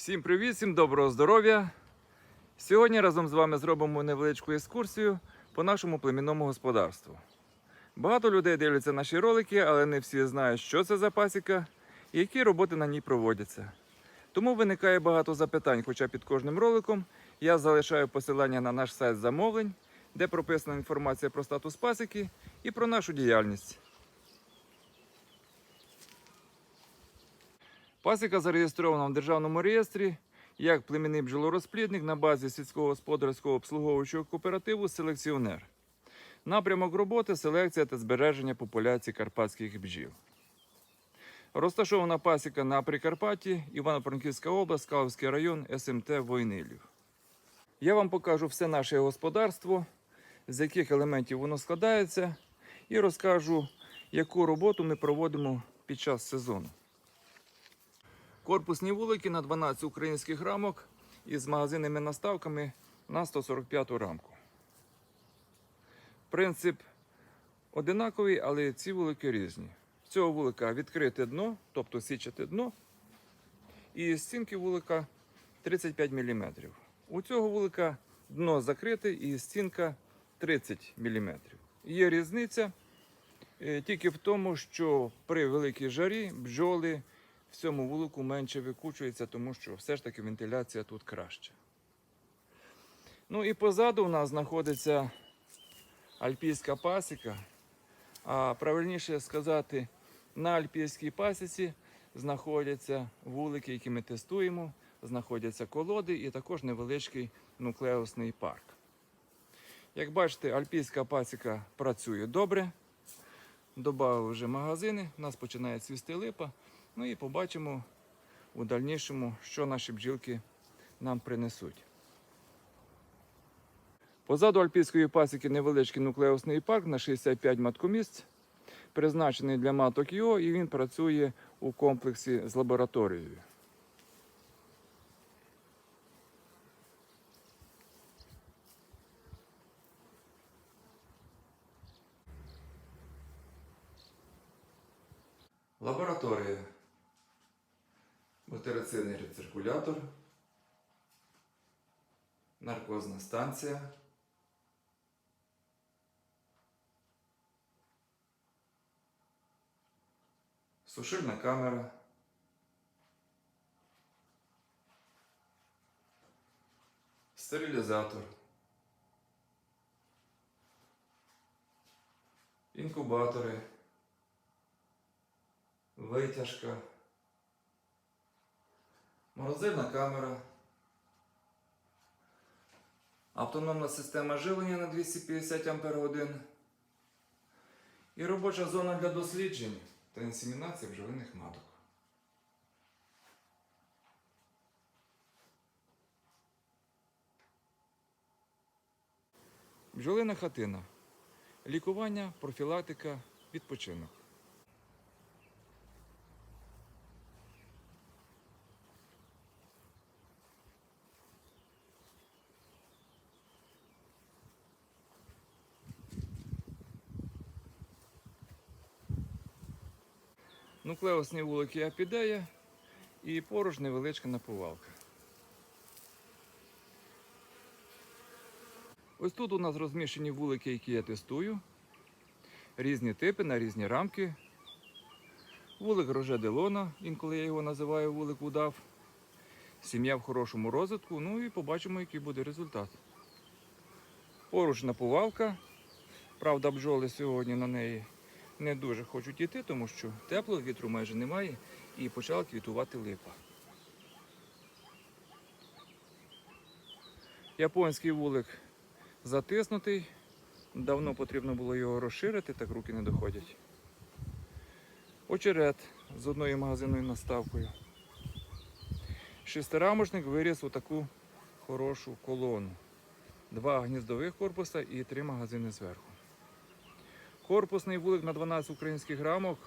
Всім привіт, всім доброго здоров'я! Сьогодні разом з вами зробимо невеличку екскурсію по нашому племінному господарству. Багато людей дивляться наші ролики, але не всі знають, що це за пасіка і які роботи на ній проводяться. Тому виникає багато запитань, хоча під кожним роликом я залишаю посилання на наш сайт замовлень, де прописана інформація про статус пасіки і про нашу діяльність. Пасіка зареєстрована в державному реєстрі як племінний бджолорозплідник на базі сільськогосподарського обслуговуючого кооперативу Селекціонер. Напрямок роботи селекція та збереження популяції карпатських бджіл. Розташована пасіка на Прикарпатті, Івано-Франківська область, Каловський район, СМТ Войнилів. Я вам покажу все наше господарство, з яких елементів воно складається, і розкажу, яку роботу ми проводимо під час сезону. Корпусні вулики на 12 українських рамок із магазинними наставками на 145 рамку. Принцип одинаковий, але ці вулики різні. В цього вулика відкрите дно, тобто січате дно, і з стінки вулика 35 мм. У цього вулика дно закрите і стінка 30 мм. Є різниця е, тільки в тому, що при великій жарі бджоли в цьому вулику менше викучується, тому що все ж таки вентиляція тут краща. Ну і позаду у нас знаходиться альпійська пасіка. А правильніше сказати, на альпійській пасіці знаходяться вулики, які ми тестуємо, знаходяться колоди і також невеличкий нуклеусний парк. Як бачите, альпійська пасіка працює добре. Добавив вже магазини, у нас починає цвісти липа. Ну і побачимо у дальнішому, що наші бджілки нам принесуть. Позаду альпійської пасіки невеличкий нуклеусний парк на 65 маткомісць, призначений для маток ЙО, і він працює у комплексі з лабораторією. Лабораторія. Бутерицидний рециркулятор, наркозна станція. Сушильна камера. Стерилізатор. Інкубатори. Витяжка. Морозильна камера. Автономна система живлення на 250 Ах. І робоча зона для досліджень та інсемінації бджолиних маток. Бджолина хатина. Лікування, профілактика, відпочинок. Нуклеусні вулики апідея і поруч невеличка напувалка. Ось тут у нас розміщені вулики, які я тестую. Різні типи на різні рамки. Вулик Роже Делона, інколи я його називаю вулик удав. Сім'я в хорошому розвитку, ну і побачимо, який буде результат. Поруч напувалка. Правда, бджоли сьогодні на неї не дуже хочуть йти, тому що тепло, вітру майже немає і почала квітувати липа. Японський вулик затиснутий. Давно потрібно було його розширити, так руки не доходять. Очерет з одною магазинною наставкою. Шестирамочник виріс у таку хорошу колону. Два гніздових корпуса і три магазини зверху. Корпусний вулик на 12 українських рамок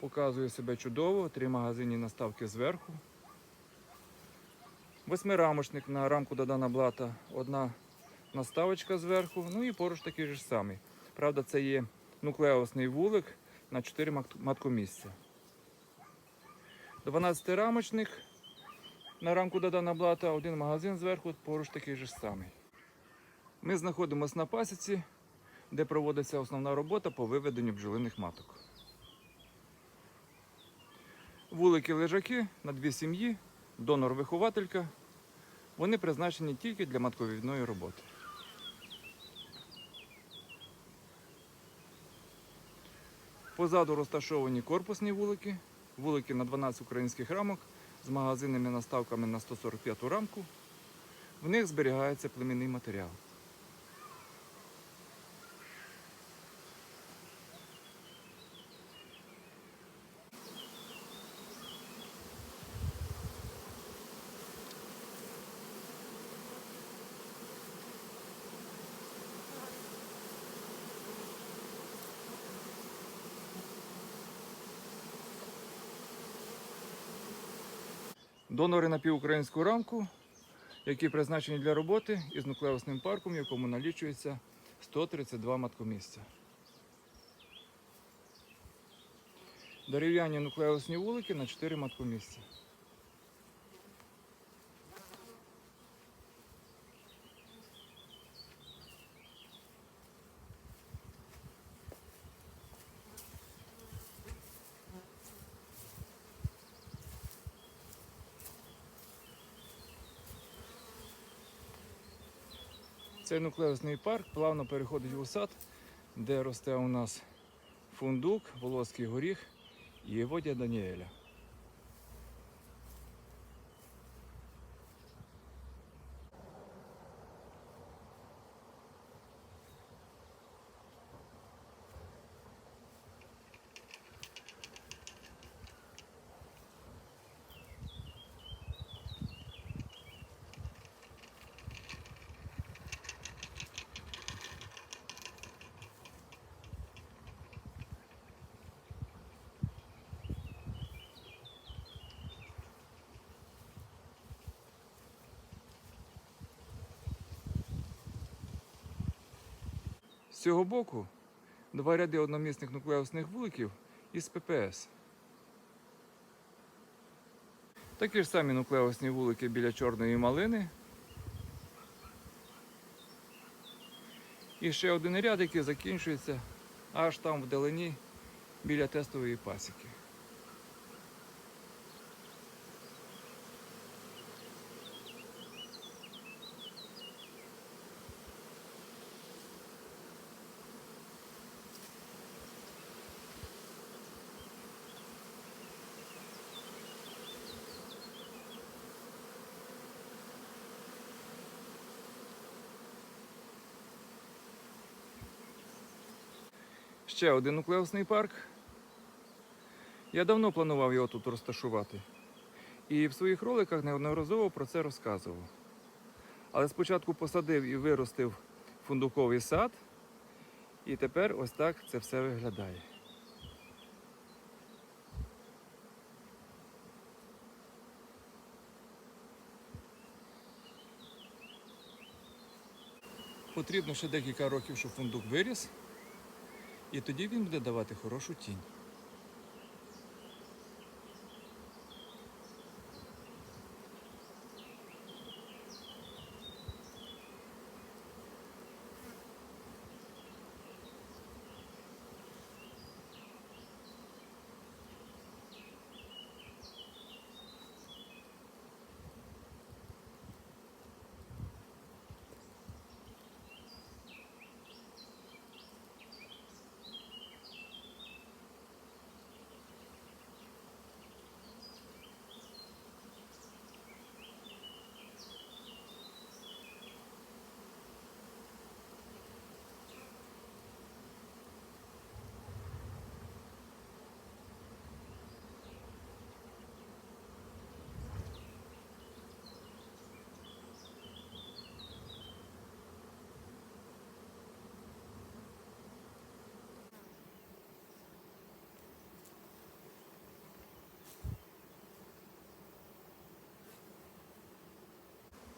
показує себе чудово, три магазинні наставки зверху. Восьмирамочник на рамку додана блата, одна наставочка зверху, ну і поруч такий ж самий. Правда, це є нуклеусний вулик на 4 маткомісця. 12-рамочник на рамку додана блата, один магазин зверху, поруч такий ж самий. Ми знаходимося на пасіці, де проводиться основна робота по виведенню бджолиних маток. Вулики лежаки на дві сім'ї, донор-вихователька. Вони призначені тільки для матковідної роботи. Позаду розташовані корпусні вулики, вулики на 12 українських рамок з магазинними наставками на 145 рамку. В них зберігається племінний матеріал. Донори на півукраїнську рамку, які призначені для роботи із нуклеусним парком, в якому налічується 132 маткомісця. Дерев'яні нуклеусні вулики на 4 маткомісця. Цей нуклеусний парк плавно переходить у сад, де росте у нас фундук, волоський горіх і водя Даніеля. З цього боку два ряди одномісних нуклеусних вуликів із ППС. Такі ж самі нуклеусні вулики біля чорної малини. І ще один ряд, який закінчується аж там вдалині біля тестової пасіки. Ще один нуклеусний парк. Я давно планував його тут розташувати. І в своїх роликах неодноразово про це розказував. Але спочатку посадив і виростив фундуковий сад, і тепер ось так це все виглядає. Потрібно ще декілька років, щоб фундук виріс, і тоді він буде давати хорошу тінь.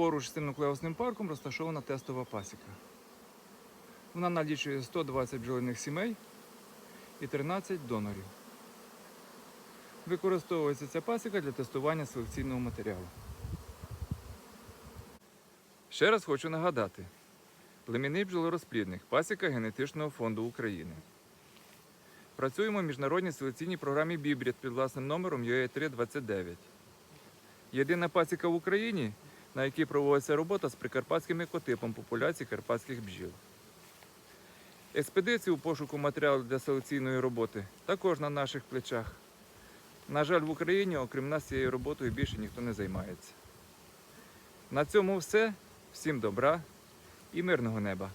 Поруч з цим нуклеусним парком розташована тестова пасіка. Вона налічує 120 бджолиних сімей і 13 донорів. Використовується ця пасіка для тестування селекційного матеріалу. Ще раз хочу нагадати: племінний бджолорозплідник, пасіка генетичного фонду України. Працюємо в міжнародній селекційній програмі Бібрід під власним номером UA329. Єдина пасіка в Україні, на якій проводиться робота з прикарпатським екотипом популяції карпатських бджіл. Експедиції у пошуку матеріалу для селекційної роботи також на наших плечах. На жаль, в Україні, окрім нас, цією роботою більше ніхто не займається. На цьому все. Всім добра і мирного неба!